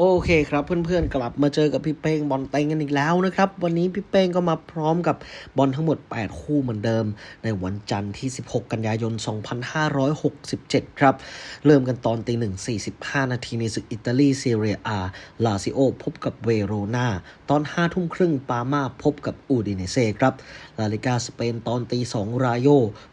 โอเคครับเพื่อนๆกลับมาเจอกับพี่เป้งบอลเต็งกันอีกแล้วนะครับ วันนี้พี่เป้งก็มาพร้อมกับบอลทั้งหมด 8 คู่เหมือนเดิม ในวันจันทร์ที่ 16 กันยายน 2567 ครับ เริ่มกันตอนตีหนึ่ง45 นาทีในศึกอิตาลีซีเรียอาลาซิโอพบกับเวโรนาตอน 5 ทุ่มครึ่งปามาพบกับอูดิเนเซ่ครับลาลิกาสเปนตอนตี2รายโย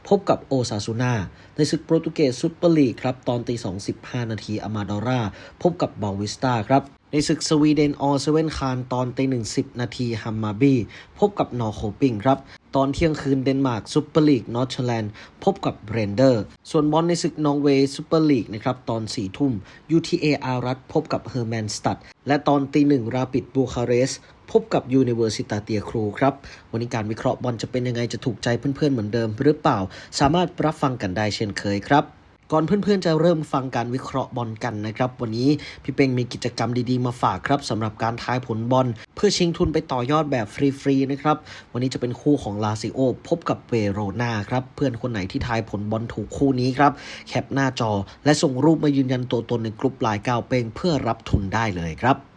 พบกับโอซาซูนา ในศึกโปรตุเกสซุปเปอร์ลีกครับตอนตี2 15นาทีอามาดอร่าพบกับบาวิสตาครับในศึกสวีเดนออเซเว่นคานตอนตีหนึ่งสิบนาทีฮัมมาบีพบกับนอร์โคปิงครับ ตอนเที่ยงคืนเดนมาร์กซูเปอร์ลีกนอร์ทแลนด์พบกับเบรนเดอร์ ส่วนบอลในศึกนอร์เวย์ซูเปอร์ลีกนะครับ ตอนสี่ทุ่ม UTA อารัตพบกับเฮอร์แมนสตัดและตอนตีหนึ่งราปิดบูคาเรส พบกับยูนิเวอร์ซิตาเตียครูครับ วันนี้การวิเคราะห์บอลจะเป็นยังไงจะถูกใจเพื่อนๆเหมือนเดิมหรือเปล่า สามารถรับฟังกันได้เช่นเคยครับ ก่อนเพื่อนๆจะเริ่มฟังการวิเคราะห์บอลกันนะครับ วันนี้พี่เป้งมีกิจกรรมดีๆมาฝากครับสำหรับการทายผลบอล เพื่อชิงทุนไปต่อยอดแบบฟรีๆนะครับ วันนี้จะเป็นคู่ของลาซิโอพบกับเวโรนาครับ เพื่อนคนไหนที่ทายผลบอลถูกคู่นี้ครับ แคปหน้าจอ และส่งรูปมายืนยันตัวตนในกลุ่มไลน์ก้าวเป้งเพื่อรับทุนได้เลยครับ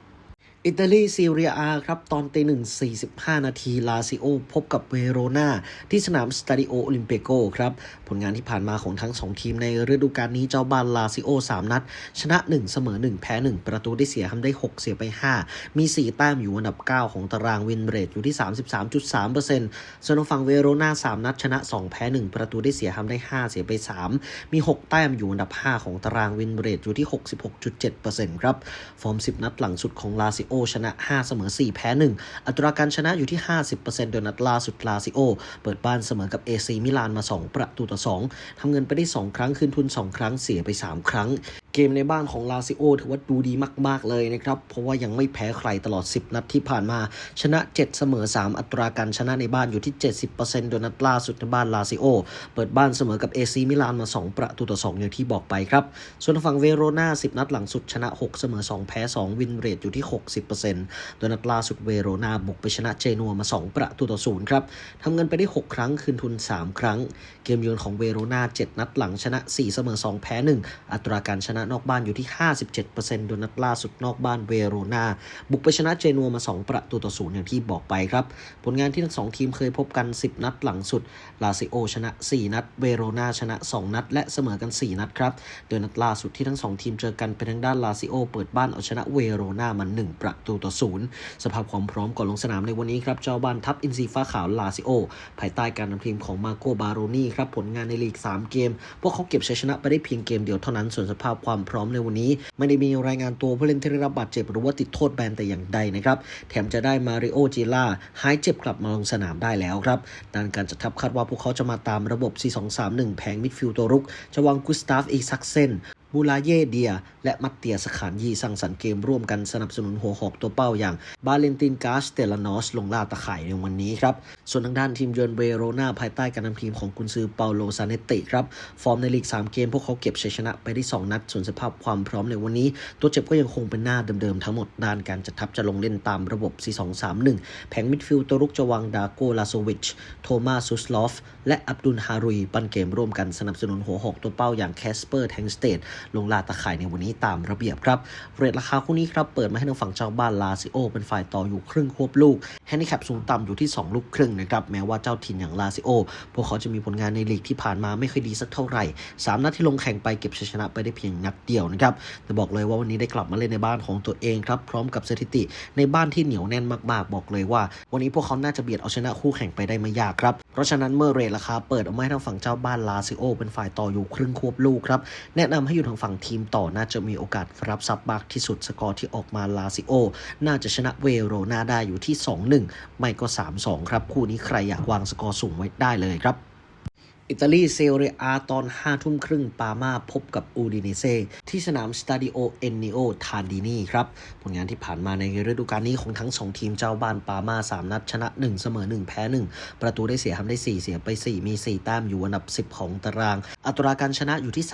อิตาลีซีเรียอาครับตอนตีหนึ่งสี่สิบห้านาทีลาซิโอ พบกับเวโรนาที่สนามสตาดิโอโอลิมเปโกครับ ผลงานที่ผ่านมาของทั้งสองทีมในฤดูกาลนี้เจ้าบ้านลาซิโอ3นัด ชนะ1เสมอ1แพ้1ประตูได้เสียทำได้6เสียไป5มี4แต้มอยู่อันดับ9ของตารางวินเรทอยู่ที่33.3%ส่วนทางฝั่งเวโรนา3นัด ชนะ2แพ้1ประตูได้เสียทำได้5เสียไป3มี6แต้มอยู่อันดับ5ของตารางวินเรทอยู่ที่66.7%ครับฟอร์ม10นัดหลังสุดของลาซิโอชนะ 5 เสมอ 4 แพ้ 1 อัตราการชนะอยู่ที่ 50%โดยนัดล่าสุดลาซิโอ เปิดบ้านเสมอกับเอซีมิลานมา 2 ประตูต่อ 2 ทำเงินไปได้ 2 ครั้ง คืนทุน 2 ครั้งเสียไป 3 ครั้ง เกมในบ้านของลาซิโอถือว่าดูดีมาก ๆ เลยนะครับ เพราะว่ายังไม่แพ้ใครตลอด 10 นัดที่ผ่านมา ชนะ 7 เสมอ 3 อัตราการชนะในบ้านอยู่ที่ 70%โดยนัดล่าสุดในบ้านลาซิโอ เปิดบ้านเสมอกับเอซีมิลานมา 2 ประตูต่อ 2 อย่างที่บอกไปครับ ส่วนฝั่งเวโรนา10 นัดหลังสุดชนะ 6 เสมอ 2 แพ้ 2 วินเรทอยู่ที่ 60%โดยนัดล่าสุดเวโรนาบุกไปชนะเจนัวมา 2 ประตูต่อ 0 ครับทำเงินไปได้ 6 ครั้งคืนทุน 3 ครั้ง เกมเยือนของเวโรนา7 นัดหลังชนะ 4 เสมอ 2 แพ้ 1 อัตราการชนะนอกบ้านอยู่ที่ 57%โดยนัดล่าสุดนอกบ้านเวโรนาบุกไปชนะเจนัวมา 2 ประตูต่อ0อย่างที่บอกไปครับ ผลงานที่ทั้งสองทีมเคยพบกัน 10 นัดหลังสุด ลาซิโอชนะ 4 นัด เวโรนาชนะ 2 นัด และเสมอกัน 4 นัดครับ โดยนัดล่าสุดที่ทั้งสองทีมเจอกันเป็นทางด้านลาซิโอเปิดบ้านเอาชนะเวโรนามา 1 ประตูต่อ0สภาพความพร้อมก่อนลงสนามในวันนี้ครับเจ้าบ้านทัพอินซีฟ้าขาวลาซิโอภายใต้การนำทีมของมาโกบาโรนีครับผลงานในลีก 3 เกม พวกเขาเก็บชัยชนะไปได้เพียงเกมเดียวเท่านั้นส่วนสภาพความพร้อมในวันนี้ ไม่ได้มีรายงานตัวผู้เล่นที่ได้รับบาดเจ็บหรือว่าติดโทษแบนแต่อย่างใดนะครับ แถมจะได้มาริโอจิล่าหายเจ็บกลับมาลงสนามได้แล้วครับด้านการจัดทัพคาดว่าพวกเขาจะมาตามระบบ 4-2-3-1 แผงมิดฟิลด์ตัวรุก จะวางกุสตาฟอีซักเซนบูลาเยเดีย และมัตเตียสขานยีสร้างสรรค์เกมร่วมกันสนับสนุนหัวหอกตัวเป้าอย่างบาเลนตินกาสเตลานอสลงล่าตะข่ายในวันนี้ครับ ส่วนทางด้านทีมเยือนเวโรนาภายใต้การนำทีมของกุนซือเปาโลซาเนติครับ ฟอร์มในลีก 3 เกม พวกเขาเก็บชัยชนะไปได้ 2 นัด ส่วนสภาพความพร้อมในวันนี้ ตัวเจ็บก็ยังคงเป็นหน้าเดิมๆ ทั้งหมด ด้านการจัดทัพจะลงเล่นตามระบบ 4-2-3-1 แผงมิดฟิลด์ตัวรุกจะวางดาโกลาโซวิช โทมาซุสลอฟ และอับดุลฮารุย ปั้นเกมร่วมกันสนับสนุนหัวหอกตัวเป้าอย่างแคสเปอร์แทงสเตดลงลาตะข่ายในวันนี้ตามระเบียบครับเรทราคาคู่นี้ครับเปิดมาให้ทางฝั่งเจ้าบ้านลาซิโอเป็นฝ่ายต่ออยู่ครึ่งควบลูกแฮนดิแคปสูงต่ำอยู่ที่ 2 ลูกครึ่งนะครับแม้ว่าเจ้าถิ่นอย่างลาซิโอ พวกเขาจะมีผลงานในลีกที่ผ่านมาไม่ค่อยดีสักเท่าไหร่ 3 นัดที่ลงแข่งไปเก็บชัยชนะไปได้เพียงนัดเดียวนะครับแต่บอกเลยว่าวันนี้ได้กลับมาเล่นในบ้านของตัวเองครับพร้อมกับสถิติ ในบ้านที่เหนียวแน่นมากๆ บอกเลยว่า วันนี้พวกเขาน่าจะเบียดเอาชนะคู่แข่งไปได้ไม่ยากครับเพราะฉะนั้นเมื่อเรทราคาเปิดออกมาให้ทางฝั่งเจ้าบ้านลาซิโอ เป็นฝ่ายต่ออยู่ครึ่งควบลูกครับแนะนำให้อยู่ทางฝั่งทีมต่อน่าจะมีโอกาสรับทรัพย์มากที่สุดสกอร์ที่ออกมาลาซิโอ น่าจะชนะเวโรนาได้อยู่ที่ 2-1 ไม่ก็ 3-2 ครับคู่นี้ใครอยากวางสกอร์สูงไว้ได้เลยครับ อิตาลีเซเรียอาตอน5ทุ่มครึ่งปามาพบกับอูดิเนเซที่สนามสตาดิโอเอนนิโอทานดินีครับ ผลงานที่ผ่านมาในฤดูกาลนี้ของทั้ง 2 ทีมเจ้าบ้านปามา 3 นัด ชนะ 1 เสมอ 1 แพ้ 1 ประตูได้เสียทำได้ 4 เสียไป 4 มี 4 แต้มอยู่อันดับ 10 ของตาราง อัตราการชนะอยู่ที่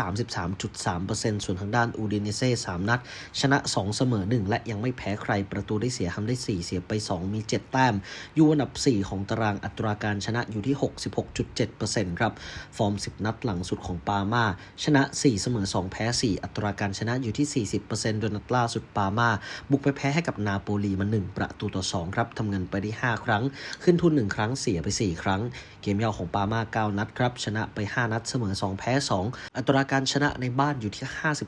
33.3%ส่วนทางด้านอูดิเนเซ3นัด ชนะ 2 เสมอ 1 และยังไม่แพ้ใครประตูได้เสียทำได้ 4 เสียไป 2 มี 7 แต้มอยู่อันดับ 4 ของตารางอัตราการชนะอยู่ที่ 66.7%ครับฟอร์ม 10 นัดหลังสุดของปามาชนะ 4 เสมอ 2 แพ้ 4 อัตราการชนะอยู่ที่ 40%โดยนัดล่าสุดปามาบุกไปแพ้ให้กับนาโปลีมา 1 ประตูต่อ 2 ครับทำเงินไปได้ 5 ครั้ง ขึ้นทุน 1 ครั้งเสียไป 4 ครั้ง เกมยาวของปามา 9 นัดครับ ชนะไป 5 นัดเสมอ 2 แพ้ 2 อัตราการชนะในบ้านอยู่ที่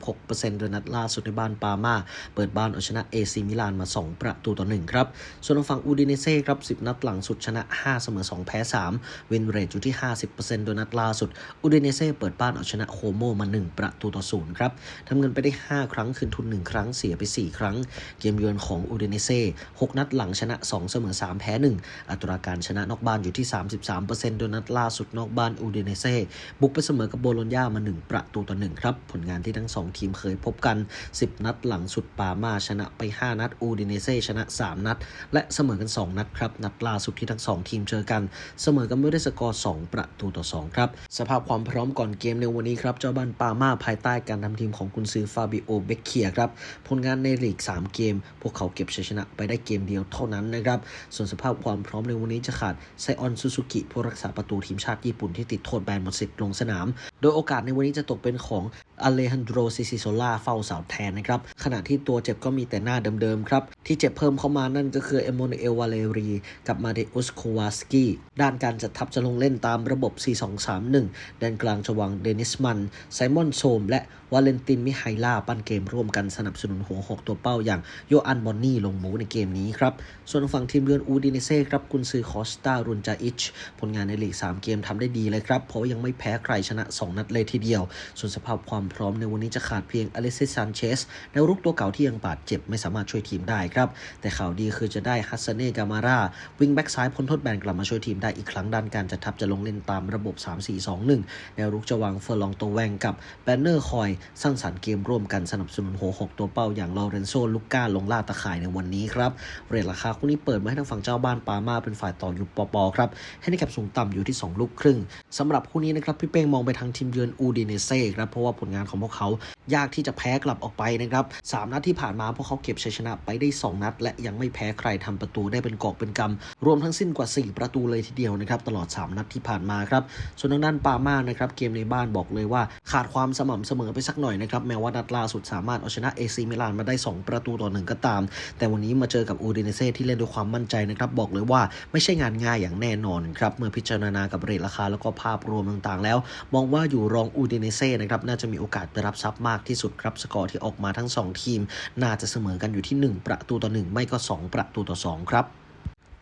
56%โดยนัดล่าสุดในบ้านปามาเปิดบ้านเอาชนะเอซีมิลานมา 2 ประตูต่อ 1 ครับ ส่วนทางฝั่งอูดิเนเซ่ครับ 10 นัดหลังสุดชนะ 5 เสมอ 2 แพ้3วินเรทอยู่ที่ 50%โดยนัดล่าสุดอูดิเนเซ่เปิดบ้านเอาชนะโคโมมา 1 ประตูต่อ0ครับทำเงินไปได้ 5 ครั้งคืนทุน 1 ครั้งเสียไป 4 ครั้ง เกมเยือนของอูดิเนเซ่6นัดหลังชนะ 2 เสมอ 3 แพ้ 1 อัตราการชนะนอกบ้านอยู่ที่ 33%โดยนัดล่าสุดนอกบ้านอูดิเนเซ่บุกไปเสมอกับโบโลญญามา 1 ประตูต่อ1ครับผลงานที่ทั้ง 2 ทีมเคยพบกัน 10 นัดหลังสุดปามาชนะไป 5 นัดอูดิเนเซ่ชนะ 3 นัด และเสมอกัน 2 นัดครับ นัดล่าสุดที่ทั้ง 2 ทีมเจอกัน เสมอกันไม่ได้สกอร์ 2 ประตูต่อ 2ครับสภาพความพร้อมก่อนเกมในวันนี้ครับเจ้าบ้านปามาภายใต้การทำทีมของกุนซือฟาบิโอเบคเคียครับผลงานในลีก 3 เกม พวกเขาเก็บชัยชนะไปได้เกมเดียวเท่านั้นนะครับส่วนสภาพความพร้อมในวันนี้จะขาดไซออนซูซูกิผู้รักษาประตูทีมชาติญี่ปุ่นที่ติดโทษแบนหมดสิทธิ์ลงสนาม โดยโอกาสในวันนี้จะตกเป็นของอเลฮันโดรซิซิโซล่าเฝ้าเสาแทนนะครับขณะที่ตัวเจ็บก็มีแต่หน้าเดิมๆครับที่เจ็บเพิ่มเข้ามานั่นก็คือเอโมเนเอลวาเลรีกับมาเดอุสโควาสกี้ด้านการจัดทัพจะลงเล่นตามระบบ 4 2 3-1 แดนกลางจะวางเดนิสมัน ไซมอนโซม และวาเลนตินมิไฮล่าปั้นเกมร่วมกันสนับสนุนหัวหกตัวเป้าอย่างโยอันบอนนี่ลงหมูในเกมนี้ครับ ส่วนฝั่งทีมเยือนอูดินเซ่ครับกุนซือคอสตารุนจาอิช ผลงานในลีก 3 เกมทำได้ดีเลยครับ เพราะยังไม่แพ้ใครชนะ 2 นัดเลยทีเดียว ส่วนสภาพความพร้อมในวันนี้จะขาดเพียงอเลซิสซานเชสแนวรุกตัวเก่าที่ยังบาดเจ็บไม่สามารถช่วยทีมได้ครับ แต่ข่าวดีคือจะได้ฮัสซเน่กามาราวิงแบ็กซ้ายพ้นโทษแบนกลับมาช่วยทีมได้อีกครั้งด้านการจัดทัพจะลงเล่นตามระบบ3-4-2-1 แนวรุกจะวางเฟอร์ลองโตแวงกับแบนเนอร์คอยสร้างสรรค์เกมร่วมกันสนับสนุนหัวหกตัวเป้าอย่างลอเรนโซลูก้าลงล่าตะข่ายในวันนี้ครับ เรทราคาคู่นี้เปิดมาให้ทางฝั่งเจ้าบ้านปามาเป็นฝ่ายต่ออยู่ปอปอครับให้ในแคปสูงต่ำอยู่ที่ 2 ลูกครึ่งสำหรับคู่นี้นะครับพี่เป้งมองไปทางทีมเยือนอูดิเนเซ่ครับเพราะว่าผลงานของพวกเขายากที่จะแพ้กลับออกไปนะครับสามนัดที่ผ่านมาพวกเขาเก็บชัยชนะไปได้ 2 นัด และยังไม่แพ้ใครทำประตูได้เป็นกอบเป็นกำรวมทั้งสิ้นกว่า 4 ประตูเลยทีเดียวนะครับตลอด 3 นัดที่ผ่านมาครับส่วนทางด้านปามานะครับเกมในบ้านบอกเลยว่าขาดความสม่ำเสมอไปสักหน่อยนะครับแม้ว่านัดล่าสุดสามารถเอาชนะเอซีมิลานมาได้ 2 ประตูต่อหนึ่งก็ตาม แต่วันนี้มาเจอกับอูดินเซ่ที่เล่นด้วยความมั่นใจนะครับบอกเลยว่าไม่ใช่งานง่ายอย่างแน่นอนครับเมื่อพิจารณากับเรทราคาแล้วก็ภาพรวมต่างๆ แล้ว มองว่าอยู่รองอูดินเซ่นะครับน่าจะมีโอกาสไปรับทรัพย์มากที่สุดครับสกอร์ที่ออกมาทั้ง 2 ทีม น่าจะเสมอกันอยู่ที่ 1 ประตูต่อ 1 ไม่ก็ 2 ประตูต่อ 2 ครับ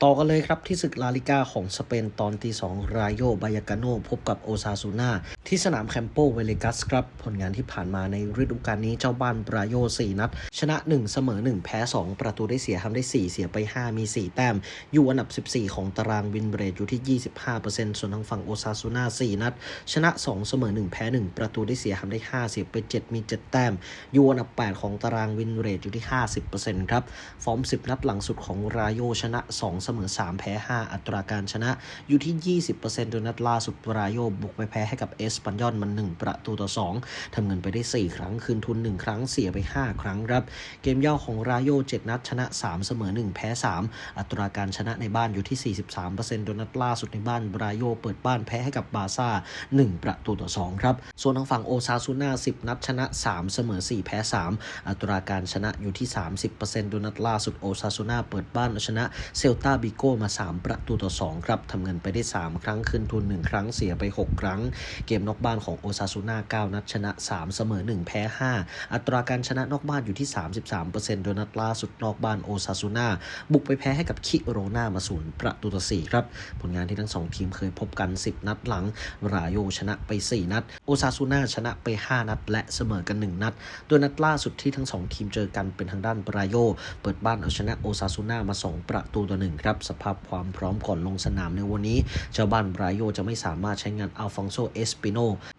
ต่อกันเลยครับที่ศึกลาลิก้าของสเปนตอนที่2รายโยบายากาโนพบกับโอซาซูนาที่สนามแคมโปเวเลกัสครับผลงานที่ผ่านมาในฤดูกาลนี้เจ้าบ้านบราโย 4 นัด ชนะ 1 เสมอ 1 แพ้ 2 ประตูได้เสียทำได้ 4 เสียไป 5 มี 4 แต้ม อยู่อันดับ 14 ของตารางวินเบรดอยู่ที่ 25%ส่วนทางฝั่งโอซาซูนา4นัด ชนะ 2 เสมอ 1 แพ้ 1 ประตูได้เสียทำได้ 5 เสียไป 7 มี 7 แต้ม อยู่อันดับ 8 ของตารางวินเรทอยู่ที่ 50%ครับฟอร์ม 10 นัดหลังสุดของรายโยชนะ 2เสมอ 3 แพ้ 5 อัตราการชนะอยู่ที่ 20%โดยนัดล่าสุดรายโยบุกไปแพ้ให้กับเอสปันยอนมัน 1 ประตูต่อ 2 ทำเงินไปได้ 4 ครั้ง คืนทุน 1 ครั้งเสียไป 5 ครั้งครับ เกมย่อของรายโย 7 นัดชนะ 3 เสมอ 1 แพ้ 3 อัตราการชนะในบ้านอยู่ที่ 43%โดยนัดล่าสุดในบ้านรายโยเปิดบ้านแพ้ให้กับบาซ่า 1 ประตูต่อ 2 ครับ ส่วนทางฝั่งโอซาซูน่า 10 นัดชนะ 3 เสมอ 4 แพ้ 3 อัตราการชนะอยู่ที่ 30%โดยนัดล่าสุดโอซาซูน่าเปิดบ้านชนะเซลตาบิโก้มา 3 ประตูต่อ 2 ครับทำเงินไปได้ 3 ครั้งคืนทุน 1 ครั้งเสียไป 6 ครั้ง เกมนอกบ้านของโอซาซูน่า9นัดชนะ 3 เสมอ 1 แพ้ 5 อัตราการชนะนอกบ้านอยู่ที่ 33%โดยนัดล่าสุดนอกบ้านโอซาซูน่าบุกไปแพ้ให้กับคิโรนามาศูนย์ประตูต่อ 4 ครับ ผลงานที่ทั้ง 2 ทีมเคยพบกัน 10 นัดหลัง ราโยชนะไป 4 นัด โอซาซูน่าชนะไป 5 นัด และเสมอกัน 1 นัด โดยนัดล่าสุดที่ทั้ง 2 ทีมเจอกันเป็นทางด้านราโยเปิดบ้านเอาชนะโอซาซูน่ามา 2 ประตูต่อ1ครับสภาพความพร้อมก่อนลงสนามในวันนี้ เจ้าบ้านบราโยจะไม่สามารถใช้งานอัลฟองโซเอสปิโน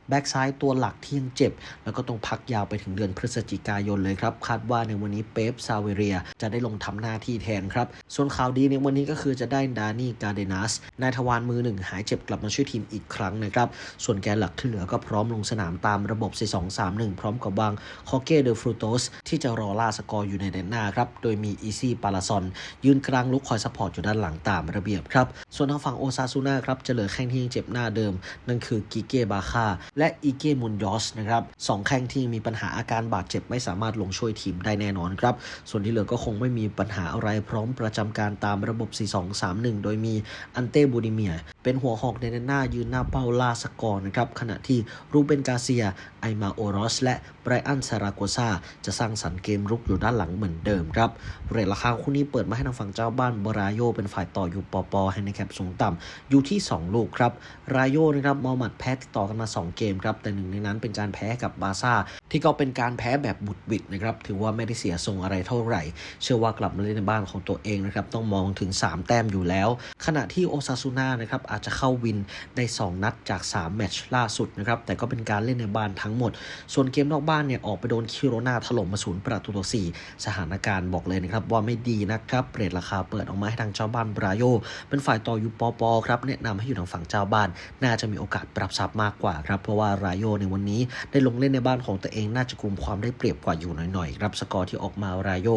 แบ็กซ้ายตัวหลักที่ยังเจ็บ แล้วก็ต้องพักยาวไปถึงเดือนพฤศจิกายนเลยครับ คาดว่าในวันนี้เป๊ปซาเวเรียจะได้ลงทำหน้าที่แทนครับ ส่วนข่าวดีในวันนี้ก็คือจะได้ดานี่กาเดนัสนายทวารมือหนึ่งหายเจ็บกลับมาช่วยทีมอีกครั้งนะครับ ส่วนแกนหลักที่เหลือก็พร้อมลงสนามตามระบบ 4-2-3-1 พร้อมกับวางคอเกเดฟรูโตสที่จะรอล่าสกอร์อยู่ในแดนหน้าครับโดยมีอีซี่ปาลาซอนยืนกลางลุกคอยซัพพอร์ตอยู่ด้านหลังตามระเบียบครับส่วนทางฝั่งโอซาซูน่าครับจะเหลือแข้งที่ยังเจ็บหน้าเดิม นั่นคือกิเกบาคาและอีเกมุนยอสนะครับสองแข้งที่มีปัญหาอาการบาดเจ็บไม่สามารถลงช่วยทีมได้แน่นอนครับ ส่วนที่เหลือก็คงไม่มีปัญหาอะไรพร้อมประจำการตามระบบ 4-2-3-1 โดยมีอันเต้บูดิเมีย เป็นหัวหอกในด้านหน้ายืนหน้าเป้าล่าสกอร์นะครับ ขณะที่รูเบนกาเซีย ไอมาโอรอส และไบรอันซาราโกซาจะสร้างสรรค์เกมรุกอยู่ด้านหลังเหมือนเดิมครับเรทราคาคู่นี้เปิดมาให้ทางฝั่งเจ้าบ้านบราโยเป็นฝ่ายต่ออยู่ปอปอให้ในแคปสูงต่ำอยู่ที่ 2 ลูกครับรายโยนะครับมอมัดแพ้ติดต่อกันมา 2 เกมครับแต่หนึ่งในนั้นเป็นการแพ้กับบาซ่าที่ก็เป็นการแพ้แบบบุดบิดนะครับถือว่าไม่ได้เสียทรงอะไรเท่าไหร่ เชื่อว่ากลับมาเล่นในบ้านของตัวเองนะครับต้องมองถึง 3 แต้มอยู่แล้ว ขณะที่โอซาซูน่านะครับอาจจะเข้าวินได้ 2 นัดจาก 3 แมตช์ล่าสุดนะครับแต่ก็เป็นการเล่นในบ้านทั้งหมด ส่วนเกมนอกบ้านเนี่ยออกไปโดนคิโรนาถล่มมาศูนย์ประตูต่อ4สถานการณ์บอกเลยนะครับว่าไม่ดีนะครับเรทราคาเปิดออกมาให้ทางเจ้าบ้านบราโยเป็นฝ่ายต่อยูปอปอครับแนะนำให้อยู่ทางฝั่งเจ้าบ้าน น่าจะมีโอกาสปรับซับมากกว่าครับเพราะว่ารายโยในวันนี้ได้ลงเล่นในบ้านของตัวเองน่าจะกลุ่มความได้เปรียบกว่าอยู่หน่อยๆครับสกอร์ที่ออกมารายโย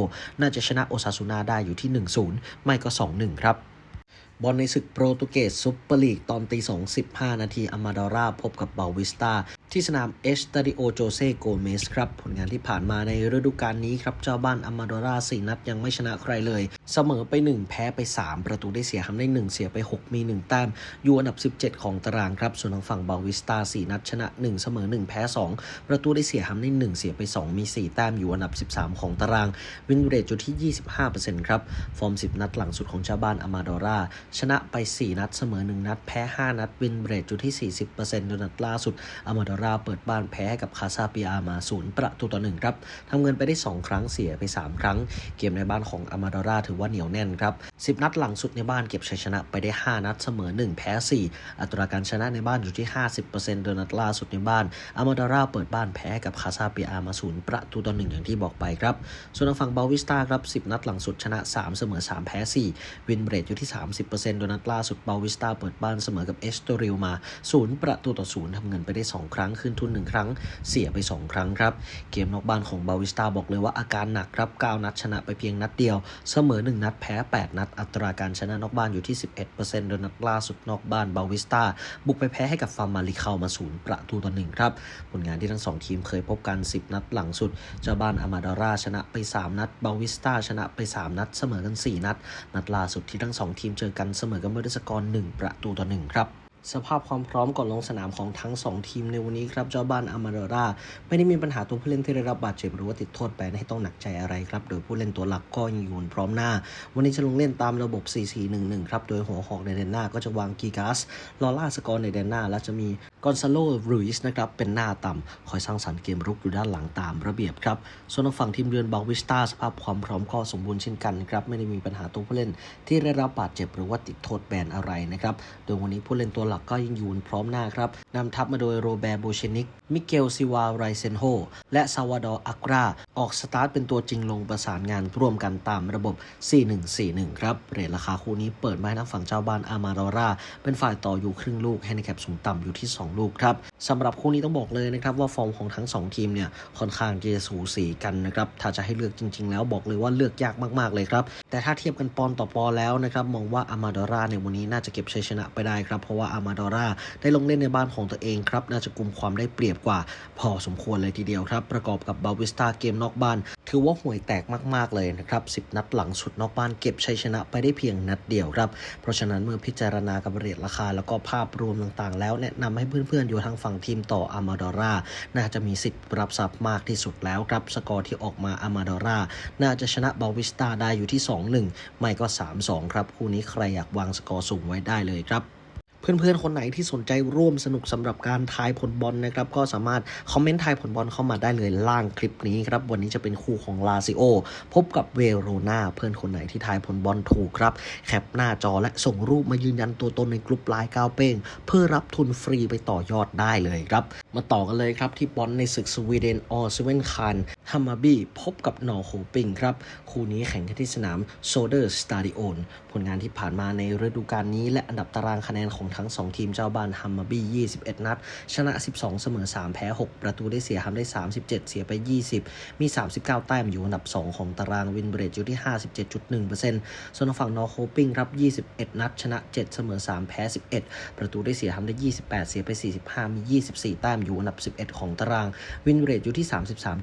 น่าจะชนะโอซาซูนาได้อยู่ที่ 1-0 ไม่ก็ 2-1 ครับบอลในศึกโปรตุเกสซุปเปอร์ลีกตอนตี2 15 นาทีอามาดอร่าพบกับเบาวิสตา ที่สนามเอสตาดิโอโจเซโกเมสครับ ผลงานที่ผ่านมาในฤดูกาลนี้ครับ เจ้าบ้านอามาดอร่า4นัดยังไม่ชนะใครเลย เสมอไป 1 แพ้ไป 3 ประตูได้เสียทำได้ 1 เสียไป 6 มี 1 แต้ม อยู่อันดับ 17 ของตารางครับ ส่วนทางฝั่งบาวิสตา4นัดชนะ 1 เสมอ 1 แพ้ 2 ประตูได้เสียทำได้ 1 เสียไป 2 มี 4 แต้ม อยู่อันดับ 13 ของตาราง วินเรทอยู่ที่ 25%ครับ ฟอร์ม 10 นัดหลังสุดของเจ้าบ้านอามาดอร่าชนะไป 4 นัดเสมอ 1 นัดแพ้ 5 นัดวินเรทอยู่ที่ 40%โดยนัดล่าสุดอามาดราเปิดบ้านแพ้ให้กับคาซาปิอามาศูนย์ประตูต่อหนึ่งครับทำเงินไปได้ 2 ครั้งเสียไป 3 ครั้ง เกมในบ้านของอามาดอราถือว่าเหนียวแน่นครับ 10 นัดหลังสุดในบ้านเก็บชัยชนะไปได้ 5 นัดเสมอ 1 แพ้ 4 อัตราการชนะในบ้านอยู่ที่ 50%โดยนัดล่าสุดในบ้านอามาดอราเปิดบ้านแพ้กับคาซาปิอามาศูนย์ประตูต่อหนึ่งอย่างที่บอกไปครับ ส่วนทางฝั่งเบาวิสตาครับ 10 นัดหลังสุดชนะ 3 เสมอ 3 แพ้ 4 วินเบรทอยู่ที่ 30%โดยนัดล่าสุดเบาวิสตาเปิดบ้านเสมอกับเอสโตริลมาศูนย์ประตูต่อศูนย์ทำเงินไปได้ 2 ครั้งคืนทุน 1 ครั้ง เสียไป 2 ครั้งครับ เกมนอกบ้านของบาวิสตาบอกเลยว่าอาการหนักครับ 9 นัดชนะไปเพียงนัดเดียว เสมอ 1 นัดแพ้ 8 นัด อัตราการชนะนอกบ้านอยู่ที่ 11%โดยนัดล่าสุดนอกบ้านบาวิสตาบุกไปแพ้ให้กับฟาร์มาริเคามาศูนย์ประตูต่อหนึ่งครับ ผลงานที่ทั้ง 2 ทีมเคยพบกัน 10 นัดหลังสุด เจ้าบ้านอามาดาราชนะไป 3 นัด บาวิสตาชนะไป 3 นัด เสมอกัน 4 นัด นัดล่าสุดที่ทั้ง 2 ทีมเจอกันเสมอกันด้วยสกอร์1ประตูต่อ1ครับ สภาพความพร้อมก่อนลงสนามของทั้ง 2 ทีมในวันนี้ครับ เจ้าบ้านอามาดร่าไม่ได้มีปัญหาตัวผู้เล่นที่ได้รับบาดเจ็บหรือว่าติดโทษแบนให้ต้องหนักใจอะไรครับ โดยผู้เล่นตัวหลักก็ยังอยู่พร้อมหน้า วันนี้จะลงเล่นตามระบบ 4-4-1-1 ครับ โดยหัวหอกในแดนหน้าก็จะวางกีกัสลอล่าสกอร์ในแดนหน้า และจะมีกอนซาโลรูอิสนะครับเป็นหน้าต่ำคอยสร้างสรรค์เกมรุกอยู่ด้านหลังตามระเบียบครับส่วนทางฝั่งทีมเยือนบาวิสตาสภาพความพร้อมก็สมบูรณ์เช่นกันครับไม่ได้มีปัญหาตัวผู้เล่นที่ได้รับบาดเจ็บหรือว่าติดโทษแบนอะไรนะครับโดยวันนี้ผู้เล่นตัวหลักก็ยังอยู่พร้อมหน้าครับนำทัพมาโดยโรเบร์โบเชนิก มิเกลซิวาไรเซนโฮ และซาวาดอร์อักรา ออกสตาร์ทเป็นตัวจริงลงประสานงานร่วมกันตามระบบ 4-1-4-1 ครับเรทราคาคู่นี้เปิดมาให้ทางฝั่งเจ้าบ้านอามาดอรา เป็นฝ่ายต่ออยู่ครึ่งลูกให้ในแคปสูงต่ำอยู่ที่ 2 ลูกครับสำหรับคู่นี้ต้องบอกเลยนะครับว่าฟอร์มของทั้ง 2 ทีมเนี่ยค่อนข้างจะสูสีกันนะครับถ้าจะให้เลือกจริง ๆ แล้วบอกเลยว่าเลือกยากมากๆเลยครับแต่ถ้าเทียบกันปอนต่อปอนแล้วนะครับมองว่าอามาดอราในวันนี้น่าจะเก็บชัยชนะไปได้ครับเพราะว่าอาามาดอร่าได้ลงเล่นในบ้านของตัวเองครับ น่าจะกลุ่มความได้เปรียบกว่า พอสมควรเลยทีเดียวครับ ประกอบกับบาวิสตาเกมนอกบ้าน ถือว่าห่วยแตกมาก ๆ เลยนะครับ 10 นัดหลังสุดนอกบ้านเก็บชัยชนะไปได้เพียงนัดเดียวครับ เพราะฉะนั้นเมื่อพิจารณากับเรทราคา แล้วก็ภาพรวมต่างๆ แล้วแนะนำให้เพื่อนๆอยู่ทางฝั่งทีมต่ออามาดอร่าน่าจะมีสิทธิ์รับทรัพย์มากที่สุดแล้วครับสกอร์ที่ออกมาอามาดอร่าน่าจะชนะบาวิสตาได้อยู่ที่ 2-1 ไม่ก็ 3-2 ครับ คู่นี้ใครอยากวางสกอร์สูงไว้ได้เลยครับ เพื่อนๆ คนไหนที่สนใจร่วมสนุกสำหรับการทายผลบอลนะครับ ก็สามารถคอมเมนต์ทายผลบอลเข้ามาได้เลยล่างคลิปนี้ครับ วันนี้จะเป็นคู่ของลาซิโอ พบกับเวโรนาเพื่อนคนไหนที่ทายผลบอลถูกครับ แคปหน้าจอและส่งรูปมายืนยันตัวตนในกลุ่มไลน์ก้าวเป้ง เพื่อรับทุนฟรีไปต่อยอดได้เลยครับมาต่อกันเลยครับที่บอลในศึกสวีเดนออสเวนคานฮัมมาบีพบกับนอโคปิงครับ คู่นี้แข่งกันที่สนามโซเดอร์สตาดิโอนผลงานที่ผ่านมาในฤดูกาลนี้ และอันดับตารางคะแนนของทั้ง 2 ทีมเจ้าบ้านฮัมมาบี21 นัด ชนะ 12 เสมอ 3 แพ้ 6 ประตูได้เสียทำได้ 37 เสียไป 20 มี 39 แต้มอยู่อันดับ 2 ของตารางวินเบรดอยู่ที่ 57.1%ส่วนฝั่งนอโคปิงครับ 21 นัด ชนะ 7 เสมอ 3 แพ้ 11 ประตูได้เสียทำได้ 28 เสียไป 45 มี 24 แต้มอยู่อันดับ 11 ของตาราง วินเรทอยู่ที่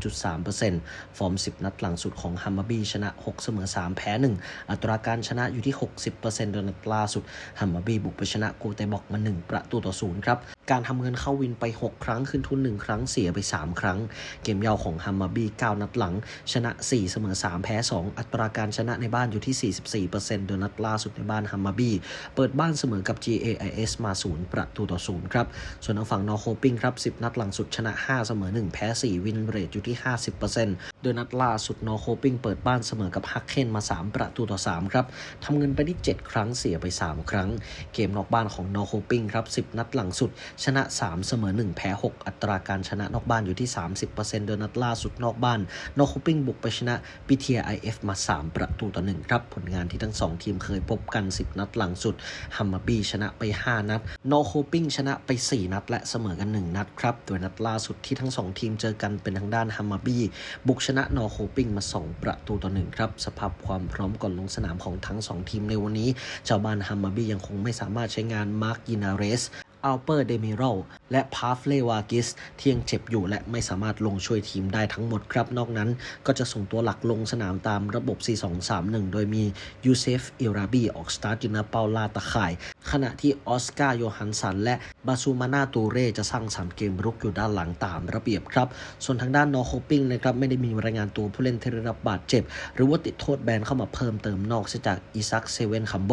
33.3%ฟอร์ม 10 นัดหลังสุดของฮัมมาบีชนะ 6 เสมอ 3 แพ้ 1 อัตราการชนะอยู่ที่ 60%โดยนัดล่าสุดฮัมมาบีบุกไปชนะโกเตบอกมา 1 ประตูต่อศูนย์ครับ การทำเงินเข้าวินไป 6 ครั้งขึ้นทุน 1 ครั้งเสียไป 3 ครั้ง เกมเยาวของฮัมมาบี9นัดหลัง ชนะ 4 เสมอ 3 แพ้ 2 อัตราการชนะในบ้านอยู่ที่ 44%โดยนัดล่าสุดในบ้านฮัมมาบีเปิดบ้านเสมอกับ GAIS มา 0 ประตูต่อ 0 ครับ ส่วนทางฝั่งนอโคปิงครับ 10 นัดหลังสุดชนะ 5 เสมอ 1 แพ้ 4 วินเรทอยู่ที่ 50%โดยนัดล่าสุดนอโคปิงเปิดบ้านเสมอกับฮักเคนมา 3 ประตูต่อ 3 ครับทำเงินไปที่ 7 ครั้งเสียไป 3 ครั้ง เกมนอกบ้านของนอโคปิงครับ 10 นัดหลังสุดชนะ 3 เสมอ 1 แพ้ 6 อัตราการชนะนอกบ้านอยู่ที่ 30%โดยนัดล่าสุดนอกบ้านนอร์โคปิงบุกไปชนะ BTIF มา 3 ประตูต่อ 1 ครับ ผลงานที่ทั้ง 2 ทีมเคยพบกัน 10 นัดหลังสุดฮัมมาบีชนะไป 5 นัดนอร์โคปิงชนะไป 4 นัด และเสมอกัน 1 นัดครับโดยนัดล่าสุดที่ทั้ง 2 ทีมเจอกันเป็นทางด้านฮัมมาบีบุกชนะนอโคปิงมา 2 ประตูต่อ 1 ครับ สภาพความพร้อมก่อนลงสนามของทั้ง 2 ทีมในวันนี้เจ้าบ้านฮัมมาบียังคงไม่สามารถใช้งานมาร์กยินาเรส อัลเปอร์เดมิโรและพาฟเลวากิสที่ยังเจ็บอยู่และไม่สามารถลงช่วยทีมได้ทั้งหมดครับ นอกนั้นก็จะส่งตัวหลักลงสนามตามระบบ 4-2-3-1 โดยมียูเซฟอิราบีออกสตาร์ทอยู่นาเปาลาตะข่าย ขณะที่ออสการ์โยฮันสันและบาซูมานาตูเรจะสร้างสรรค์เกมรุกอยู่ด้านหลังตามระเบียบครับ ส่วนทางด้านนอโคปิงนะครับไม่ได้มีรายงานตัวผู้เล่นที่ได้รับบาดเจ็บ หรือว่าติดโทษแบนเข้ามาเพิ่มเติมนอกจากอิซักเซเว่นคัมโบ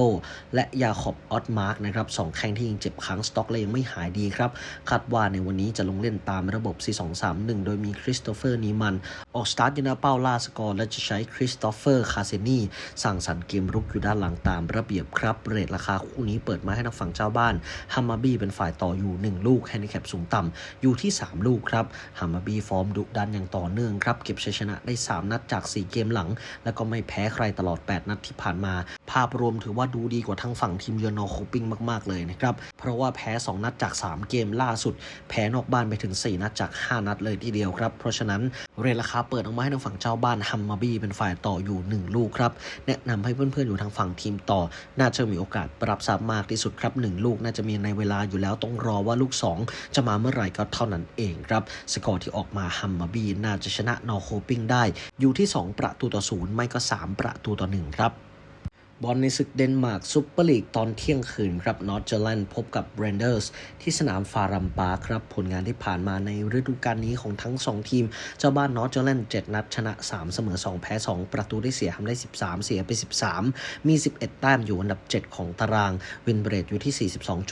และยาขอบออตมาร์กนะครับสองแข้งที่ยังเจ็บค้างสต็อกแลยังไม่หายดีครับ คาดว่าในวันนี้จะลงเล่นตามระบบ 4-2-3-1 โดยมีคริสโตเฟอร์นีมัน ออกสตาร์ทยูนาเป้าล่าสกอร์ และจะใช้คริสโตเฟอร์คาเซนีสร้างสรรค์เกมรุกอยู่ด้านหลังตามระเบียบครับเรทราคาคู่นี้เปิดมาให้ทางฝั่งเจ้าบ้านฮัมมาบีเป็นฝ่ายต่ออยู่ 1 ลูกแฮนดิแคปสูงต่ำอยู่ที่ 3 ลูกครับฮัมมาบีฟอร์มดุดันอย่างต่อเนื่องครับเก็บชัยชนะได้ 3 นัดจาก 4 เกมหลัง แล้วก็ไม่แพ้ใครตลอด 8 นัดที่ผ่านมา ภาพรวมถือว่าดูดีกว่าทางฝั่งทีมเยือนนอโคปิงมาก ๆ เลยนะครับ เพราะว่าแพ้2 นัดจาก 3 เกมล่าสุด แพ้นอกบ้านไปถึง 4 นัดจาก 5 นัดเลยทีเดียวครับ เพราะฉะนั้นเรทราคาเปิดออกมาให้ทางฝั่งเจ้าบ้านฮัมมาบีเป็นฝ่ายต่ออยู่ 1 ลูกครับ แนะนำให้เพื่อนๆอยู่ทางฝั่งทีมต่อ น่าจะมีโอกาสปรับซับมากที่สุดครับ 1 ลูกน่าจะมีในเวลาอยู่แล้วต้องรอว่าลูก 2 จะมาเมื่อไหร่ก็เท่านั้นเองครับสกอร์ที่ออกมาฮัมมาบีน่าจะชนะนอโคปิงได้ อยู่ที่ 2 ประตูต่อศูนย์ไม่ก็ 3 ประตูต่อ1ครับ บอลในศึกเดนมาร์กซุปเปอร์ลีกตอนเที่ยงคืนครับนอร์ทเจอร์แลนด์พบกับเรนเดอร์สที่สนามฟารัมปาร์ครับ ผลงานที่ผ่านมาในฤดูกาลนี้ของทั้ง 2 ทีม เจ้าบ้านนอร์ทเจอร์แลนด์7นัดชนะ 3 เสมอ 2 แพ้ 2 ประตูได้เสียทำได้ 13 เสียไป 13 มี 11 แต้มอยู่อันดับ 7 ของตาราง วินเบรดอยู่ที่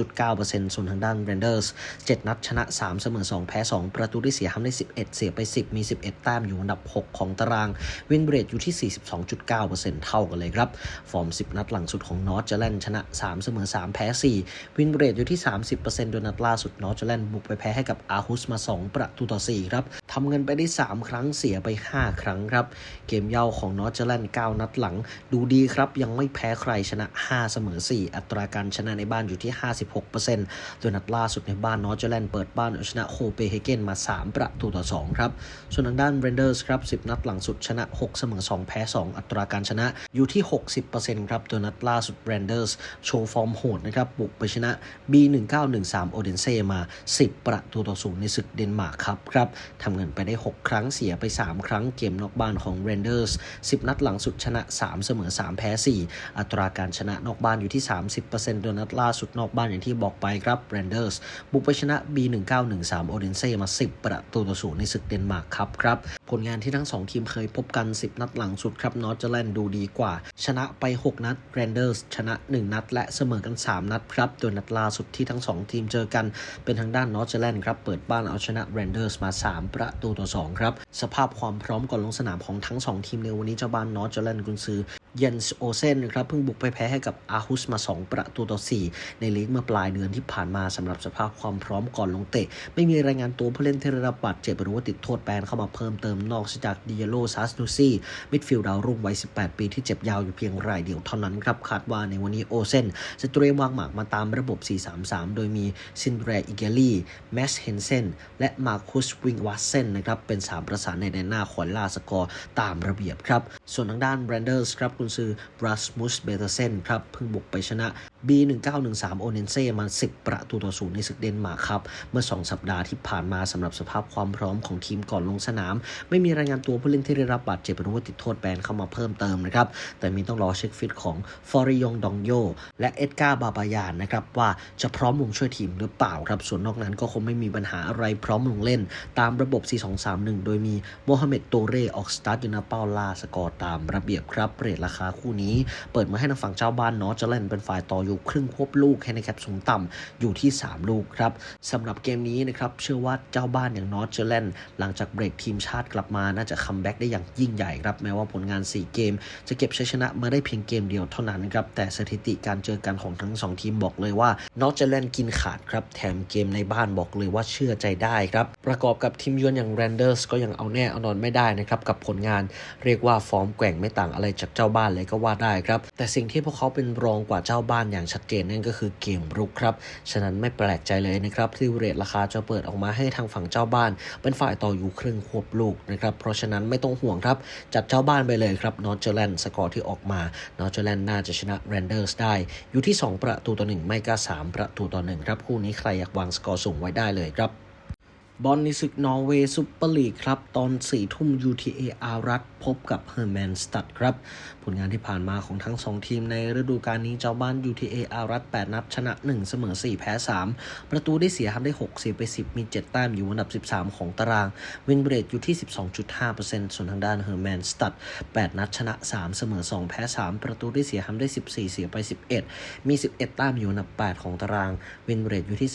42.9%ส่วนทางด้านเรนเดอร์ส7นัดชนะ 3 เสมอ 2 แพ้ 2 ประตูได้เสียทำได้ 11 เสียไป 10 มี 11 แต้มอยู่อันดับ 6 ของตาราง วินเบรดอยู่ที่ 42.9%เท่ากันเลยครับฟอร์ม10 นัดหลังสุดของนอร์ทเจอร์แลนด์ชนะ 3 เสมอ 3 แพ้ 4 วินเรทอยู่ที่ 30%โดยนัดล่าสุดนอร์ทเจอร์แลนด์บุกไปแพ้ให้กับอาฮุสมา 2 ประตูต่อ 4 ครับทำเงินไปได้ 3 ครั้งเสียไป 5 ครั้งครับ เกมเย่าของนอร์ทเจอร์แลนด์9นัดหลัง ดูดีครับ ยังไม่แพ้ใครชนะ 5 เสมอ 4 อัตราการชนะในบ้านอยู่ที่ 56%โดยนัดล่าสุดในบ้านนอร์ทเจอร์แลนด์เปิดบ้านเอาชนะโคเปเฮเกนมา 3 ประตูต่อ 2 ครับ ส่วนทางด้านเรนเดอร์สครับ 10 นัดหลังสุดชนะ 6 เสมอ 2 แพ้ 2 อัตราการชนะอยู่ที่ 60%ครับโดยนัดล่าสุด r a n d e r s โชว์ฟอร์มโหดนะครับบุกไปชนะ B1913 โอเดนเซมา 10 ประตูต่อศูนย์ในศึกเดนมาร์กครับครับทำเงินไปได้ 6 ครั้งเสียไป 3 ครั้งเกมนอกบ้านของ r a n d e r s 10 นัดหลังสุดชนะ 3 เสมอ 3 แพ้ 4 อัตราการชนะนอกบ้านอยู่ที่ 30%โดยนัดล่าสุดนอกบ้านอย่างที่บอกไปครับ r a n d e r s บุกไปชนะ B1913 โอเดนเซมา 10 ประตูต่อศูนย์ในศึกเดนมาร์กครับครับผลงานที่ทั้ง 2 ทีมเคยพบกัน 10 นัดหลังสุดครับนอร์ทเจแลนด์ดูดีกว่า ชนะไป 6นัดแรนเดอร์สชนะ 1 นัด และเสมอกัน 3 นัดครับ โดยนัดล่าสุดที่ทั้ง 2 ทีมเจอกันเป็นทางด้านนอร์ทเจแลนด์ครับ เปิดบ้านเอาชนะแรนเดอร์สมา 3 ประตูต่อ 2 ครับ สภาพความพร้อมก่อนลงสนามของทั้ง 2 ทีมในวันนี้เจ้าบ้านนอร์ทเจแลนด์กุนซือเยนส์โอเซนครับเพิ่งบุกไปแพ้ให้กับอาฮุสมา 2 ประตูต่อ 4 ในลีกเมื่อปลายเดือนที่ผ่านมาสำหรับสภาพความพร้อมก่อนลงเตะ ไม่มีรายงานตัวผู้เล่นที่ได้รับบาดเจ็บหรือว่าติดโทษแบนเข้ามาเพิ่มเติมนอกจากดิเยโลซาสนูซี่มิดฟิลด์ดาวรุ่งวัย 18 ปีที่เจ็บยาวอยู่เพียงรายเดียวเท่านั้นครับคาดว่าในวันนี้โอเซนจะเตรียมวางหมากมาตามระบบ 4-3-3 โดยมีซินแรอิเกลีแมสเฮนเซนและมาคุสวิงวัตเซนนะครับเป็น3ประสานในแดนหน้าขอนล่าสกอร์ตามระเบียบครับ ส่วนทางด้านแบรนเดอร์สครับคุณซือบรัสมุสเบเตเซนครับเพิ่งบุกไปชนะ B1913 โอเนนเซ่มา 10 ประตูต่อศูนย์ในศึกเดนมาร์กครับ เมื่อ 2 สัปดาห์ที่ผ่านมาสำหรับสภาพความพร้อมของทีมก่อนลงสนาม ไม่มีรายงานตัวผู้เล่นที่ได้รับบาดเจ็บหรือว่าติดโทษแบนเข้ามาเพิ่มเติมนะครับ แต่มีต้องรอเช็คฟิตของฟอริยงดองโย และเอ็ดการ์บาบายานนะครับ ว่าจะพร้อมลงช่วยทีมหรือเปล่าครับ ส่วนนอกนั้นก็คงไม่มีปัญหาอะไรพร้อมลงเล่น ตามระบบ 4-2-3-1 โดยมีโมฮัมเหม็ดโตเรออกสตาร์ทอยู่หนาเป้าลาสกอร์ตามระเบียบครับเรทราคาคู่นี้ เปิดมาให้ทางฝั่งเจ้าบ้านเนอร์ทเจแลนเป็นฝ่ายต่ออยู่ครึ่งควบลูกแฮนดิแคปสูงต่ำอยู่ที่ 3 ลูกครับสำหรับเกมนี้นะครับเชื่อว่าเจ้าบ้านอย่างนอร์ทเจแลนด์หลังจากเบรกทีมชาติกลับมาน่าจะคัมแบ็กได้อย่างยิ่งใหญ่ครับแม้ว่าผลงาน 4 เกม จะเก็บชัยชนะมาได้เพียงเกมเดียวเท่านั้นครับแต่สถิติการเจอกันของทั้ง 2 ทีมบอกเลยว่านอร์ทเจแลนด์กินขาดครับแถมเกมในบ้านบอกเลยว่าเชื่อใจได้ครับประกอบกับทีมเยือนอย่างแรนเดอร์สก็ยังเอาแน่เอานอนไม่ได้นะครับกับผลงานเรียกว่าฟอร์มแกว่งไม่ต่างอะไรจากเจ้าบ้านเลยก็ว่าได้ครับแต่สิ่งที่พวกเขาเป็นรองกว่าเจ้าบ้านอย่างชัดเจนนั่นก็คือเกมรุกครับ ฉะนั้นไม่แปลกใจเลยนะครับที่เรทราคาจะเปิดออกมาให้ทางฝั่งเจ้าบ้าน เป็นฝ่ายต่ออยู่ครึ่งควบลูกนะครับเพราะฉะนั้นไม่ต้องห่วงครับ จัดเจ้าบ้านไปเลยครับนอร์เจแลนด์สกอร์ที่ออกมานอร์เจแลนด์น่าจะชนะแรนเดอร์สได้ อยู่ที่ 2 ประตูต่อ1ไม่ก็3ประตูต่อ1ครับคู่นี้ใครอยากวางสกอร์สูงไว้ได้เลยครับบอลในศึกนอร์เวย์ซุปเปอร์ลีกครับ ตอน4ทุ่ม UTA อารัตพบกับเฮอร์แมนสตัดครับผลงานที่ผ่านมาของทั้ง 2 ทีมในฤดูกาลนี้เจ้าบ้าน UTA อารัต8นัดชนะ 1 เสมอ 4 แพ้ 3 ประตูได้เสียทำได้ 6 เสียไป 10 มี 7 แต้มอยู่อันดับ 13 ของตาราง วินเบรดอยู่ที่ 12.5%ส่วนทางด้านเฮอร์แมนสตัด8นัดชนะ 3 เสมอ 2 แพ้ 3 ประตูได้เสียทำได้ 14 เสียไป 11 มี 11 แต้มอยู่อันดับ 8 ของตาราง วินเบรดอยู่ที่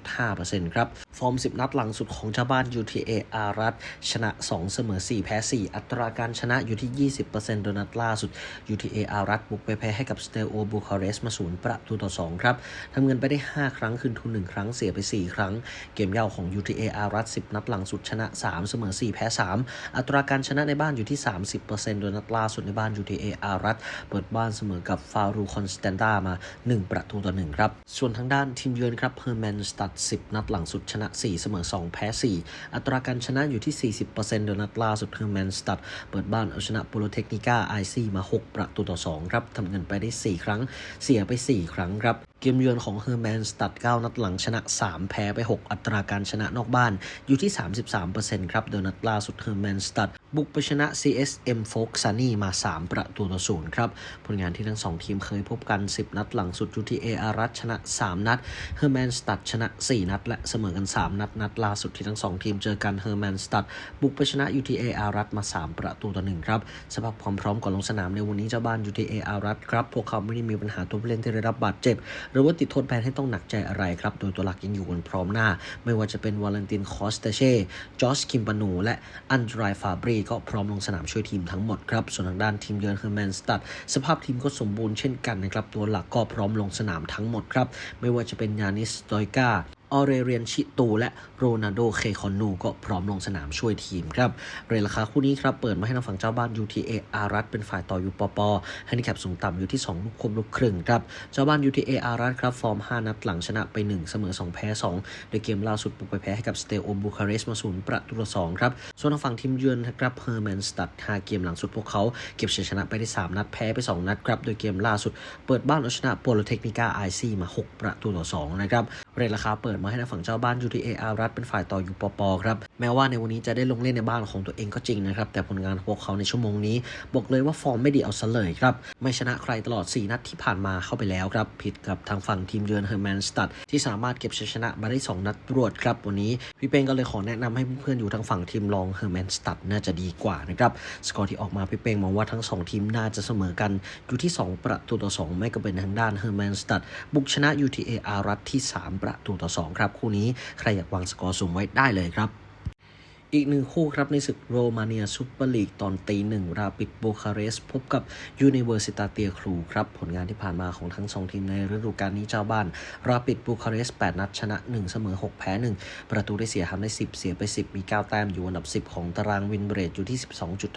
37.5%ครับ ฟอร์ม 10 นัดหลังสุดของเจ้าบ้าน UTA อารัตชนะ 2 เสมอ 4 แพ้ 4 อัตราการชนะอยู่ที่ 20%โดยนัดล่าาสุด UTA อารัตบุกไปแพ้ให้กับสเตโอบูคาเรสมาศูนย์ประตูต่อ 2 ครับทำเงินไปได้ 5 ครั้งคืนทุน 1 ครั้งเสียไป 4 ครั้ง เกมเย่าของ UTA อารัต10 นัดหลังสุดชนะ 3 เสมอ 4 แพ้ 3 อัตราการชนะในบ้านอยู่ที่ 30%โดยนัดล่าสุดในบ้าน UTA อารัตเปิดบ้านเสมอกับฟารูคอนสแตนดามา 1 ประตูต่อ 1 ครับ ส่วนทางด้านทีมเยือนครับเฮอร์แมนสตัด 10 นัดหลังสุดชนะ 4 เสมอ 2 แพ้ 4 อัตราการชนะอยู่ที่ 40%โดยนัดล่าสุดเฮอร์แมนสตัดเปิดบ้านเอาชนะโปโลเทคนิก้าไอซีมา 6 ประตูต่อ 2 ครับทำเงินไปได้ 4 ครั้ง เสียไป 4 ครั้งครับ เกมเยือนของเฮอร์แมนสตัด 9 นัดหลังชนะ 3 แพ้ไป 6 อัตราการชนะนอกบ้านอยู่ที่ 33%ครับ โดยนัดล่าสุดเฮอร์แมนสตัด บุกไปชนะ CSM f o k s a n y มา 3 ประตูต่อ0ครับ ผลงานที่ทั้ง 2 ทีมเคยพบกัน 10 นัดหลังสุด UTA อารัตชนะ 3 นัดเฮอร์แมนสตัดชนะ 4 นัด และเสมอกัน 3 นัด นัดล่าสุดที่ทั้ง 2 ทีมเจอกันเฮอร์แมนสตัด บุกไปชนะ UTA อารัตมา 3 ประตูต่อ1ครับสภาพความพร้อมก่อนลงสนามในวันนี้เจ้าบ้าน UTA อารัตครับพวกเขาไม่ได้มีปัญหาตัวผู้เล่นที่ได้รับบาดเจ็บหรือว่าติดโทษแบนให้ต้องหนักใจอะไรครับ โดยตัวหลักยังอยู่กันพร้อมหน้า ไม่ว่าจะเป็นวาเลนตินคอสเตเช่จอชคิมปานูและอันดรายฟาบรีก็พร้อมลงสนามช่วยทีมทั้งหมดครับ ส่วนทางด้านทีมเยือนคือร์แมนสตัดสภาพทีมก็สมบูรณ์เช่นกันนะครับ ตัวหลักก็พร้อมลงสนามทั้งหมดครับ ไม่ว่าจะเป็นยานิสตอยกา ออเรเรียนชิตู และโรนัลโดเคคอนนูก็พร้อมลงสนามช่วยทีมครับเรทราคาคู่นี้ครับเปิดมาให้ทางฝั่งเจ้าบ้าน UTA อารัตเป็นฝ่ายต่อยูปปแฮนดิแคปสูงต่ำอยู่ที่ 2 ลูกคมลูกครึ่งครับเจ้าบ้าน UTA อารัตครับฟอร์ม 5 นัดหลังชนะไป 1 เสมอ 2 แพ้ 2 โดยเกมล่าสุดบุกไปแพ้ให้กับสเตโอบูคาเรสมาศูนย์ประตูต่อ2ครับส่วนทางฝั่งทีมเยือนครับเฮอร์แมนสตัด5เกมหลังสุดพวกเขาเก็บชัยชนะไปได้ 3 นัดแพ้ไป 2 นัดครับโดยเกมล่าสุดเปิดบ้านเอาชนะโปโลเทคนิก้าไอซีมา 6 ประตูต่อ2นะครับเรทราคาเปิดมาให้ทางฝั่งเจ้าบ้าน UTA อารัฐเป็นฝ่ายต่ออยู่ปปครับ แม้ว่าในวันนี้จะได้ลงเล่นในบ้านของตัวเองก็จริงนะครับ แต่ผลงานพวกเขาในชั่วโมงนี้ บอกเลยว่าฟอร์มไม่ดีเอาซะเลยครับ ไม่ชนะใครตลอด 4 นัดที่ผ่านมาเข้าไปแล้วครับ ผิดกับทางฝั่งทีมเยือนเฮอร์แมนสตัดที่สามารถเก็บชัยชนะมาได้ 2 นัดรวดครับ วันนี้พี่เป้งก็เลยขอแนะนำให้เพื่อนๆอยู่ทางฝั่งทีมรองเฮอร์แมนสตัดน่าจะดีกว่านะครับสกอร์ที่ออกมาพี่เป้งมองว่าทั้งสองทีมน่าจะเสมอกันอยู่ที่ 2 ประตูต่อ2ไม่ก็เป็นทางด้านเฮอร์แมนสตัดบุกชนะ UTA อารัฐที่ 3ประตูต่อ 2 ครับ คู่นี้ใครอยากวางสกอร์สูงไว้ได้เลยครับ อีกหนึ่งคู่ครับในศึกโรมาเนียซูเปอร์ลีกตอนตีหนึ่งราปิดบูคาเรสพบกับยูนิเวอร์ซิตาเตียครูครับ ผลงานที่ผ่านมาของทั้งสองทีมในฤดูกาลนี้เจ้าบ้าน ราปิดบูคาเรส 8 นัดชนะ 1 เสมอ 6 แพ้ 1 ประตูได้เสียทำได้ 10 เสียไป 10 มี 9 แต้มอยู่อันดับ 10 ของตารางวินเบรดอยู่ที่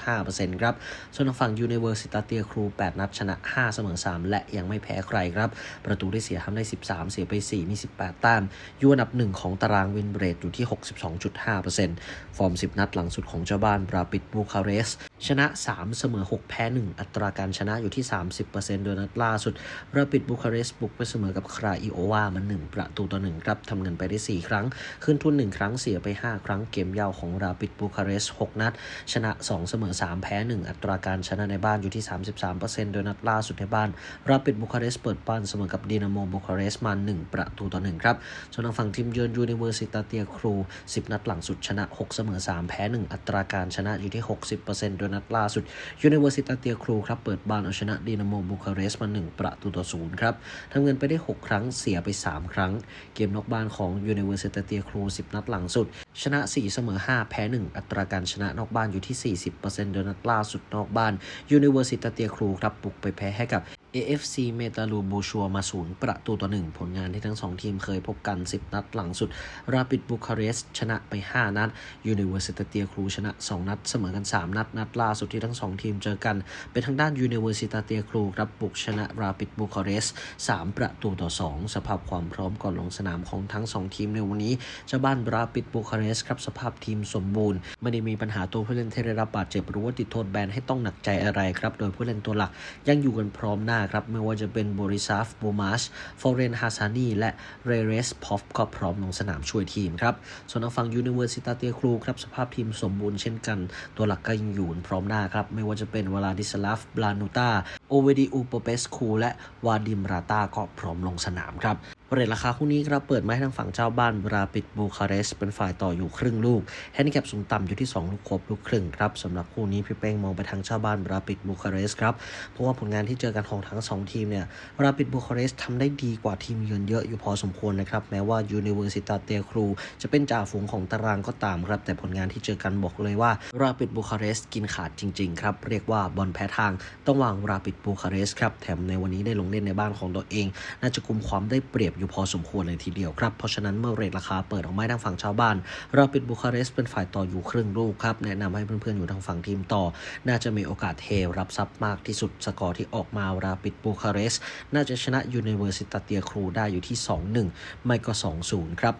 12.5%ครับ ส่วนทางฝั่งยูนิเวอร์ซิตาเตียครู 8 นัดชนะ 5 เสมอ 3 และยังไม่แพ้ใครครับ ประตูได้เสียทำได้ 13 เสียไป 4 มี 18 แต้มอยู่อันดับ 1 ของตารางวินเบรดอยู่ที่ 62.5%ฟอร์ม 10 นัดหลังสุดของเจ้าบ้านบราปิดบูคาเรสชนะ 3 เสมอ 6 แพ้ 1 อัตราการชนะอยู่ที่ 30%โดยนัดล่าสุดบราปิดบูคาเรสต์บุกไปเสมอกับคราอิโอวามัน1ประตูต่อ 1 ครับทำเงินไปได้ 4 ครั้ง ขึ้นทุน 1 ครั้งเสียไป 5 ครั้งเกมยาวของราปิดบูคาเรสต์6นัด ชนะ 2 เสมอ 3 แพ้ 1 อัตราการชนะในบ้านอยู่ที่ 33%โดยนัดล่าสุดในบ้านราปิดบูคาเรสต์เปิดบ้านเสมอกับดินาโมบูคาเรสต์มา 1 ประตูต่อ 1 ครับส่วนทางฝั่งทีมเยือนยูนิเวอร์ซิตาเตียครู 10 นัดหลังสุดชนะ 6 เสมอ 3 แพ้ 1 อัตราการชนะอยู่ที่ 60%โดยนัดล่าสุดยูนิเวอร์ซิตาเตียครูครับ เปิดบ้านเอาชนะดินาโมบูคาเรสต์มา 1 ประตูต่อศูนย์ครับทำเงินไปได้ 6 ครั้งเสียไป 3 ครั้ง เกมนอกบ้านของยูนิเวอร์ซิตาเตียครู 10 นัดหลังสุด ชนะ 4 เสมอ 5 แพ้ 1 อัตราการชนะนอกบ้านอยู่ที่ 40%โดยนัดล่าสุดนอกบ้านยูนิเวอร์ซิตาเตียครูครับบุกไปแพ้ให้กับ AFC เมตาลูบูชัวมาศูนย์ประตูต่อหนึ่งผลงานที่ทั้งสองทีมเคยพบกัน 10 นัดหลังสุด ราปิดบูคาเรสชนะไป 5 นัดยูนิเวอร์ซิตาเตียครูชนะ 2 นัด เสมอกัน 3 นัด นัดล่าสุดที่ทั้ง2ทีมเจอกัน เป็นทางด้านยูนิเวอร์ซิตาเตียครูครับบุกชนะราปิดบูคาเรส 3 ประตูต่อ 2 สภาพความพร้อมก่อนลงสนามของทั้ง 2 ทีมในวันนี้เจ้าบ้านราปิดบูคาเรสต์ครับสภาพทีมสมบูรณ์ ไม่ได้มีปัญหาตัวผู้เล่นที่ได้รับบาดเจ็บหรือว่าติดโทษแบนให้ต้องหนักใจอะไรครับ โดยผู้เล่นตัวหลักยังอยู่กันพร้อมหน้าครับ ไม่ว่าจะเป็นบริซาฟบูมาชฟอเรนฮาซานีและเรเรสพอฟก็พร้อมลงสนามช่วยทีมครับ ส่วนทางฝั่งยูนิเวอร์ซิตาเตียครูครับสภาพทีมสมบูรณ์เช่นกัน ตัวหลักก็ยังอยู่พร้อมหน้าครับ ไม่ว่าจะเป็นวลาดิสลาฟบลานูตาโอเวดิอูปเปสคูและวาดิมราตาก็พร้อมลงสนามครับ เรทราคาคู่นี้ครับเปิดมาให้ทางฝั่งเจ้าบ้านราปิดบูคาเรสเป็นฝ่ายต่ออยู่ครึ่งลูกแฮนดิแคปสูงต่ำอยู่ที่ 2 ลูกครบลูกครึ่งครับสำหรับคู่นี้พี่เป้งมองไปทางเจ้าบ้านราปิดบูคาเรสครับเพราะว่าผลงานที่เจอกันของทั้ง 2 ทีมเนี่ยราปิดบูคาเรสทำได้ดีกว่าทีมเยือนเยอะอยู่พอสมควรนะครับแม้ว่ายูนิเวอร์ซิตาเตครูจะเป็นจ่าฝูงของตารางก็ตามครับแต่ผลงานที่เจอกันบอกเลยว่าราปิดบูคาเรสกินขาดจริงๆครับเรียกว่าบอลแพ้ทางต้องวางราปิดบูคาเรสครับแถมในวันนี้ได้ลงเล่นในบ้านของตัวเอง น่าจะกุมความได้เปรียบอยู่พอสมควรเลยทีเดียวครับ เพราะฉะนั้นเมื่อเรทราคาเปิดออกมาทางฝั่งชาวบ้าน เราปิดบูคาเรสต์เป็นฝ่ายต่ออยู่ครึ่งลูกครับแนะนำให้เพื่อนๆอยู่ทางฝั่งทีมต่อ น่าจะมีโอกาสเทรับทรัพย์มากที่สุดสกอร์ที่ออกมาราปิดบูคาเรสต์น่าจะชนะยูนิเวอร์ซิตาเตียครูได้อยู่ที่ 2-1 ไม่ก็ 2-0 ครับ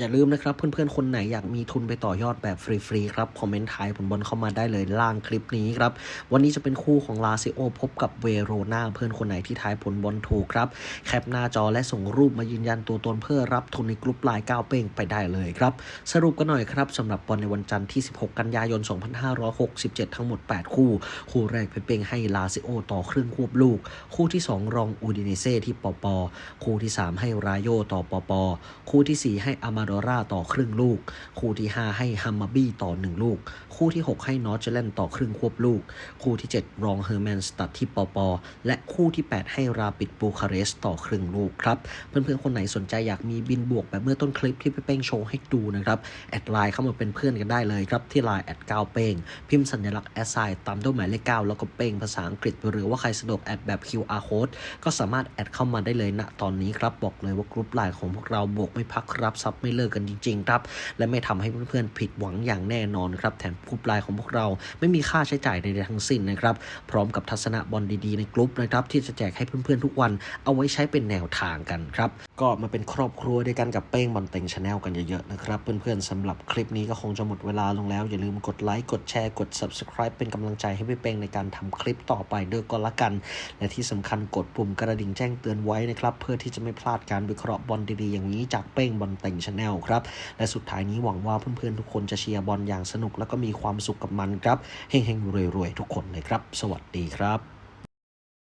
อย่าลืมนะครับ เพื่อนๆ คนไหนอยากมีทุนไปต่อยอดแบบฟรีๆครับ คอมเมนต์ท้ายผลบอลเข้ามาได้เลยล่างคลิปนี้ครับ วันนี้จะเป็นคู่ของลาซิโอพบกับเวโรนาเพื่อนคนไหนที่ทายผลบอลถูกครับ แคปหน้าจอและส่งรูปมายืนยันตัวตนเพื่อรับทุนในกลุ่มลน์ก้าวเป้งไปได้เลยครับ สรุปกันหน่อยครับสำหรับบอลในวันจันทร์ที่ 16 กันยายน 2567 ทั้งหมด 8 คู่ คู่แรกเพเป้งให้ลาซิโอต่อครึ่งควบลูก คู่ที่ 2 รองอูดิเนเซ่ที่ปป คู่ที่ 3 ให้รายโยต่อปป คู่ทีสี่4 ให้อามาโดราต่อครึ่งลูก คู่ที่ 5 ให้ฮัมมาบี้ต่อ 1 ลูก คู่ที่ 6 ให้นอร์เจแลนต่อครึ่งควบลูก คู่ที่ 7 รองเฮอร์แมนสตัดที่ปอปอและคู่ที่ 8 ให้ราปิดบูคาเรสต์ต่อครึ่งลูกครับ เพื่อนๆ คนไหนสนใจอยากมีบินบวกแบบเมื่อต้นคลิปที่พี่เป้งโชว์ให้ดูนะครับ แอดไลน์เข้ามาเป็นเพื่อนกันได้เลยครับที่ไลน์แอดก้าวเป้งพิมพ์สัญลักษณ์แอดไซน์ตามด้วยหมายเลขเก้าแล้วก็เป้งภาษาอังกฤษ หรือว่าใครสะดวกแอดแบบ QR code ก็สามารถแอดเข้ามาได้เลยณตอนนี้ครับบอกเลยว่ากรุ๊ปไลน์ของพวกเราบวกไม่พักรับซับไม่เลิกกันจริงๆครับและไม่ทำให้เพื่อนๆผิดหวังอย่างแน่นอนครับแถมกรุ๊ปไลน์ของพวกเราไม่มีค่าใช้จ่ายใดๆทั้งสิ้นนะครับพร้อมกับทัศนะบอลดีๆในกรุ๊ปนะครับที่จะแจกให้เพื่อนๆทุกวันเอาไว้ใช้เป็นแนวทางกันครับ ก็มาเป็นครอบครัวด้วยกันกับเป้งบอลเต็งชาแนลกันเยอะๆนะครับ เพื่อนๆสำหรับคลิปนี้ก็คงจะหมดเวลาลงแล้ว อย่าลืมกดไลค์กดแชร์กด subscribe เป็นกำลังใจให้พี่เป้งในการทำคลิปต่อไปด้วยก็แล้วกัน และที่สำคัญกดปุ่มกระดิ่งแจ้งเตือนไว้นะครับ เพื่อที่จะไม่พลาดการวิเคราะห์บอลดีๆอย่างนี้จากเป้งบอลเต็งชาแนลครับและสุดท้ายนี้หวังว่าเพื่อนๆทุกคนจะเชียร์บอลอย่างสนุก แล้วก็มีความสุขกับมันครับเฮงๆรวยๆทุกคนเลยครับ สวัสดีครับ